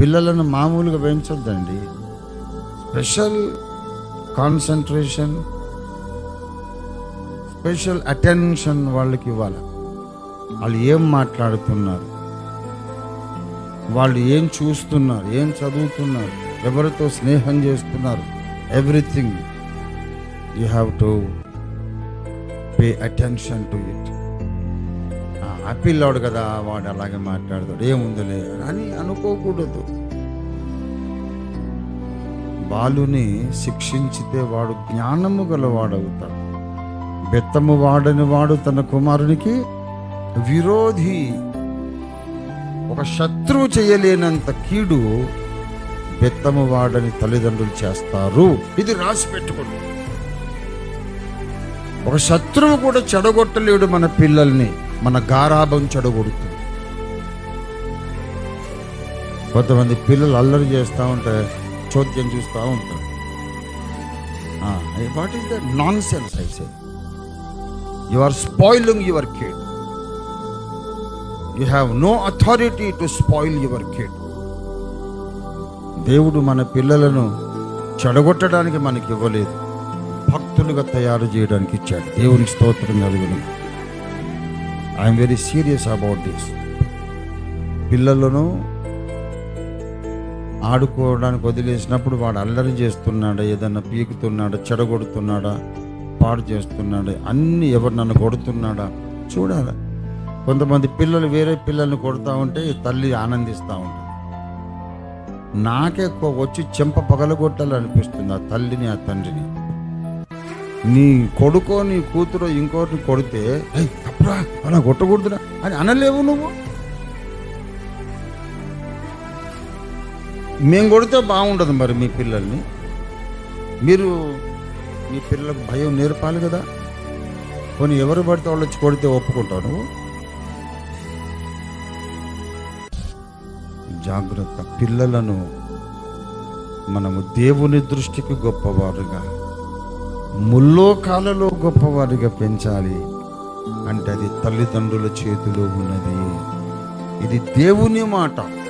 పిల్లలను మామూలుగా పెంచొద్దండి స్పెషల్ కాన్సన్ట్రేషన్ స్పెషల్ అటెన్షన్ వాళ్ళకి ఇవ్వాలి. వాళ్ళు ఏం మాట్లాడుతున్నారు? వాళ్ళు ఏం చూస్తున్నారు? ఏం చదువుతున్నారు? ఎవరితో స్నేహం చేస్తున్నారు? Everything. You have to pay attention to it. ఆ పిల్లాడు కదా వాడు అలాగే మాట్లాడతాడు. ఏముందిలే అని అనుకోకూడదు. బాలుని శిక్షించితే వాడు జ్ఞానము గలవాడవుతాడు. బెత్తము వాడని వాడు తన కుమారునికి విరోధి. ఒక శత్రువు చేయలేనంత కీడు బెత్తము వాడని తల్లిదండ్రులు చేస్తారు. ఇది రాసి పెట్టుకోండి. ఒక శత్రువు కూడా చెడగొట్టలేడు మన పిల్లల్ని. మన గారాభం చెడగొడుతుంది. కొంతమంది పిల్లలు అల్లరి చేస్తూ ఉంటే చోద్యం చూస్తూ ఉంటారు. What is the nonsense I say you are spoiling your kid you have no authority to spoil your kid దేవుడు మన పిల్లలను చెడగొట్టడానికి మనకి ఇవ్వలేదు. భక్తులుగా తయారు చేయడానికి ఇచ్చాడు. దేవునికి స్తోత్రం కలుగును. I'm very serious about this పిల్లలను ఆడుకోవడానికి వదిలేసినప్పుడు వాడు అల్లరి చేస్తున్నాడా ఏదన్నా పీకుతున్నాడా చెడగొడుతున్నాడా పాడు చేస్తున్నాడా అన్ని ఎవరు నన్ను కొడుతున్నాడా? చూడాలి. కొంతమంది పిల్లలు వేరే పిల్లల్ని కొడుతూ ఉంటే తల్లి ఆనందిస్తూ ఉంటుంది. నాకే వచ్చి చెంప పగలగొట్టాలనిపిస్తుంది ఆ తల్లిని ఆ తండ్రిని. నీ కొడుకో నీ కూతురో ఇంకోటిని కొడితే రా అలా కొట్టకూడదురా. అని అనలేవు నువ్వు? మేము కొడితే బాగుండదు మరి మీ పిల్లల్ని. మీరు మీ పిల్లలకు భయం నేర్పాలి కదా. కొన్ని ఎవరు పడితే వాళ్ళు వచ్చి కొడితే ఒప్పుకుంటావు నువ్వు? జాగ్రత్త. పిల్లలను మనము దేవుని దృష్టికి గొప్పవారుగా ముల్లోకాలలో గొప్పవారిగా పెంచాలి. అంటే అది తల్లిదండ్రుల చేతిలో ఉన్నది. ఇది దేవుని మాట.